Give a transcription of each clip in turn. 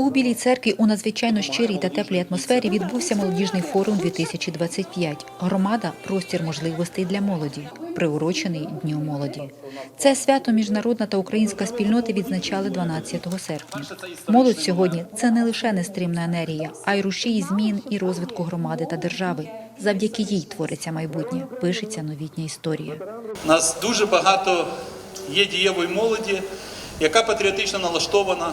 У Білій церкві у надзвичайно щирій та теплій атмосфері відбувся молодіжний форум 2025. Громада простір можливостей для молоді, приурочений Дню молоді. Це свято міжнародна та українська спільноти відзначали 12 серпня. Молодь сьогодні це не лише нестримна енергія, а й рушій змін і розвитку громади та держави. Завдяки їй твориться майбутнє, пишеться новітня історія. У нас дуже багато є дієвої молоді, яка патріотично налаштована,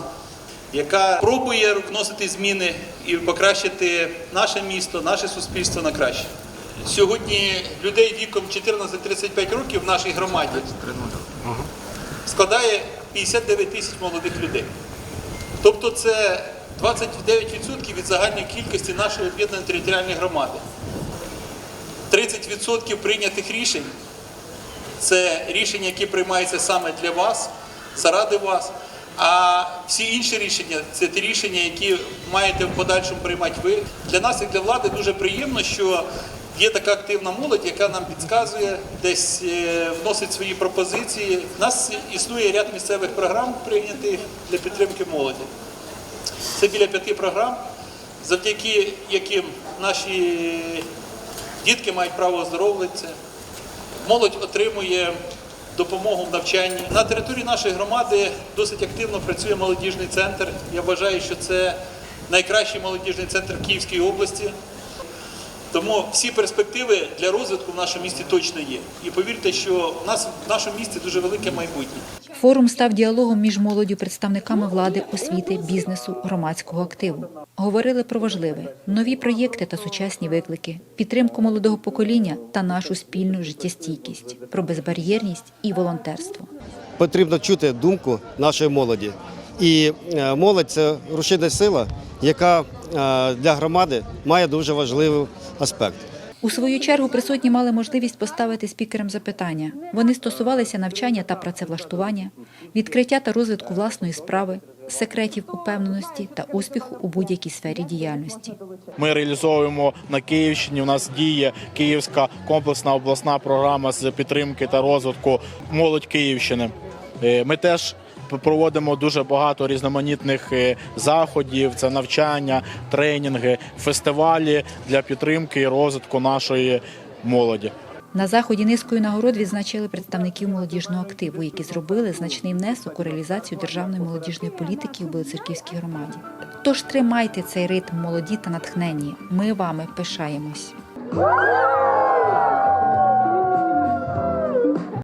яка пробує вносити зміни і покращити наше місто, наше суспільство на краще. Сьогодні людей віком 14-35 років в нашій громаді складає 59 тисяч молодих людей. Тобто це 29% від загальної кількості нашої об'єднаної територіальної громади. 30% прийнятих рішень це рішення, які приймаються саме для вас, заради вас. А всі інші рішення це ті рішення, які маєте в подальшому приймати ви. Для нас, як для влади, дуже приємно, що є така активна молодь, яка нам підказує, десь е, вносить свої пропозиції. У нас існує ряд місцевих програм, прийнятих для підтримки молоді. Це біля п'яти програм, завдяки яким наші дітки мають право оздоровлюватися. Молодь отримує допомогу в навчанні. На території нашої громади досить активно працює молодіжний центр. Я вважаю, що це найкращий молодіжний центр Київської області. Тому всі перспективи для розвитку в нашому місті точно є. І повірте, що в нас в нашому місті дуже велике майбутнє. Форум став діалогом між молоддю, представниками влади, освіти, бізнесу, громадського активу. Говорили про важливе нові проєкти та сучасні виклики, підтримку молодого покоління та нашу спільну життєстійкість, про безбар'єрність і волонтерство. потрібно чути думку нашої молоді. І е, молодь це рушійна сила, яка е, для громади має дуже важливий аспект. У свою чергу присутні мали можливість поставити спікерам запитання. Вони стосувалися навчання та працевлаштування, відкриття та розвитку власної справи, секретів упевненості та успіху у будь-якій сфері діяльності. Ми реалізовуємо на Київщині. У нас діє Київська комплексна обласна програма з підтримки та розвитку молодь Київщини. Е, Ми теж проводимо дуже багато різноманітних е, заходів. Це навчання, тренінги, фестивалі для підтримки і розвитку нашої молоді. На заході низкою нагород відзначили представників молодіжного активу, які зробили значний внесок у реалізацію державної молодіжної політики у Білоцерківській громаді. Тож тримайте цей ритм молоді та натхненні. Ми вами пишаємось.